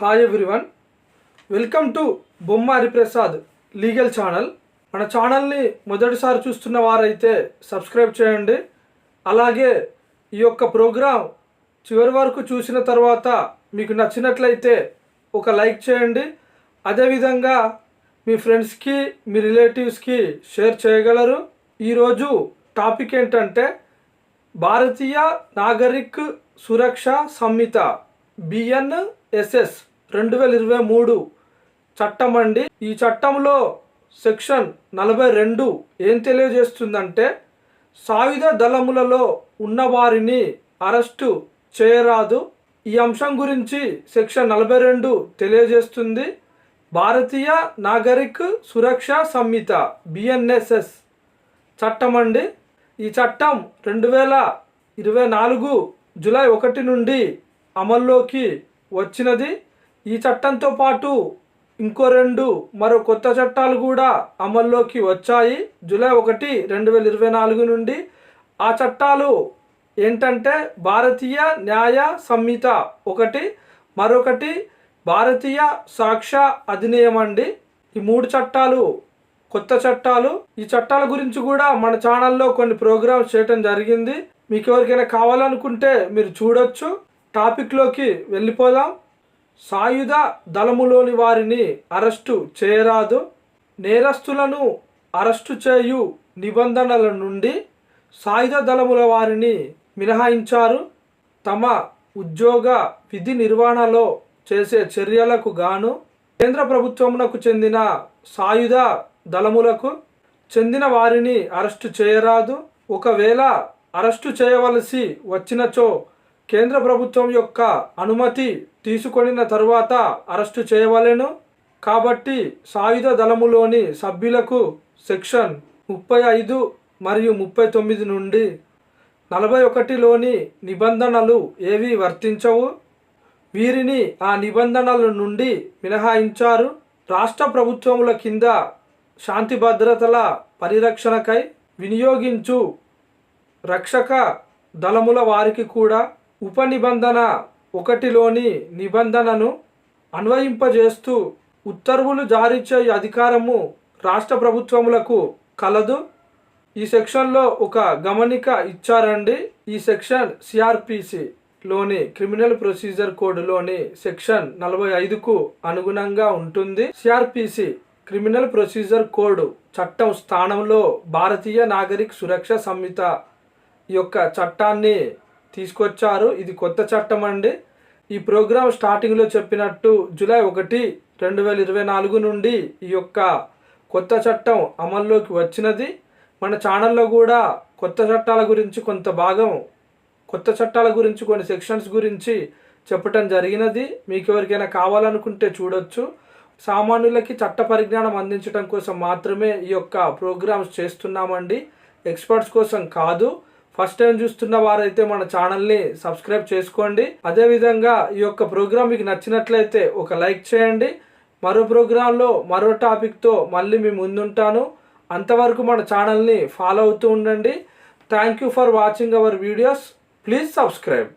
Hi everyone welcome to బొమ్మ Hariprasad legal channel మన ఛానల్ని మొదటిసారి చూస్తున్న వారైతే సబ్స్క్రైబ్ చేయండి. అలాగే ఈ యొక్క ప్రోగ్రాం చివరి వరకు చూసిన తర్వాత మీకు నచ్చినట్లయితే ఒక లైక్ చేయండి. అదేవిధంగా మీ ఫ్రెండ్స్కి మీ రిలేటివ్స్కి షేర్ చేయగలరు. ఈరోజు టాపిక్ ఏంటంటే భారతీయ నాగరిక్ సురక్ష సంహిత బిఎన్ఎస్ఎస్ రెండు వేల ఇరవై మూడు చట్టం అండి. ఈ చట్టంలో సెక్షన్ నలభై రెండు ఏం తెలియజేస్తుందంటే సాయుధ దళములలో ఉన్నవారిని అరెస్టు చేయరాదు. ఈ అంశం గురించి సెక్షన్ నలభై రెండు తెలియజేస్తుంది. భారతీయ నాగరిక్ సురక్ష సంహిత బిఎన్ఎస్ఎస్ చట్టం అండి. ఈ చట్టం రెండు వేల ఇరవై నాలుగు జులై ఒకటి నుండి అమల్లోకి వచ్చినది. ఈ చట్టంతో పాటు ఇంకో రెండు మరో కొత్త చట్టాలు కూడా అమల్లోకి వచ్చాయి. జూలై ఒకటి రెండు వేల ఇరవై నాలుగు నుండి ఆ చట్టాలు ఏంటంటే భారతీయ న్యాయ సంహిత ఒకటి మరొకటి భారతీయ సాక్ష్య అధినియం అండి. ఈ మూడు చట్టాలు కొత్త చట్టాలు. ఈ చట్టాల గురించి కూడా మన ఛానల్లో కొన్ని ప్రోగ్రామ్స్ చేయటం జరిగింది. మీకు ఎవరికైనా కావాలనుకుంటే మీరు చూడొచ్చు. టాపిక్లోకి వెళ్ళిపోదాం. సాయుధ దళములోని వారిని అరెస్టు చేయరాదు. నేరస్తులను అరెస్టు చేయు నిబంధనల నుండి సాయుధ దళముల వారిని మినహాయించారు. తమ ఉద్యోగ విధి నిర్వహణలో చేసే చర్యలకు గాను కేంద్ర ప్రభుత్వమునకు చెందిన సాయుధ దళములకు చెందిన వారిని అరెస్టు చేయరాదు. ఒకవేళ అరెస్టు చేయవలసి వచ్చినచో కేంద్ర ప్రభుత్వం యొక్క అనుమతి తీసుకొనిన తరువాత అరెస్టు చేయవలెను. కాబట్టి సాయుధ దళములోని సభ్యులకు సెక్షన్ ముప్పై ఐదు మరియు ముప్పై తొమ్మిది నుండి నలభై ఒకటిలోని నిబంధనలు ఏవి వర్తించవు? వీరిని ఆ నిబంధనల నుండి మినహాయించారు రాష్ట్ర ప్రభుత్వముల కింద శాంతి భద్రతల పరిరక్షణకై వినియోగించు రక్షక దళముల వారికి కూడా ఉప నిబంధన ఒకటిలోని నిబంధనను అన్వయింపజేస్తూ ఉత్తర్వులు జారీ చేయ అధికారము రాష్ట్ర ప్రభుత్వములకు కలదు. ఈ సెక్షన్లో ఒక గమనిక ఇచ్చారండి. ఈ సెక్షన్ సిఆర్పిసి లోని క్రిమినల్ ప్రొసీజర్ కోడ్లోని సెక్షన్ నలభై ఐదుకు అనుగుణంగా ఉంటుంది. సిఆర్పిసి క్రిమినల్ ప్రొసీజర్ కోడ్ చట్టం స్థానంలో భారతీయ నాగరిక సురక్ష సంహిత యొక్క చట్టాన్ని తీసుకొచ్చారు. ఇది కొత్త చట్టం అండి. ఈ ప్రోగ్రాం స్టార్టింగ్లో చెప్పినట్టు జూలై ఒకటి రెండు వేల ఇరవై నాలుగు నుండి ఈ యొక్క కొత్త చట్టం అమల్లోకి వచ్చినది. మన ఛానల్లో కూడా కొత్త చట్టాల గురించి కొంత భాగం కొత్త చట్టాల గురించి కొన్ని సెక్షన్స్ గురించి చెప్పటం జరిగినది. మీకు ఎవరికైనా కావాలనుకుంటే చూడొచ్చు. సామాన్యులకి చట్ట పరిజ్ఞానం అందించడం కోసం మాత్రమే ఈ యొక్క ప్రోగ్రామ్స్ చేస్తున్నామండి. ఎక్స్పర్ట్స్ కోసం కాదు. ఫస్ట్ టైం చూస్తున్న వారైతే మన ఛానల్ని సబ్స్క్రైబ్ చేసుకోండి. అదేవిధంగా ఈ యొక్క ప్రోగ్రామ్ మీకు నచ్చినట్లయితే ఒక లైక్ చేయండి. మరో ప్రోగ్రాంలో మరో టాపిక్తో మళ్ళీ మీ ముందుంటాను. అంతవరకు మన ఛానల్ని ఫాలో అవుతూ ఉండండి. Thank you for watching our videos please subscribe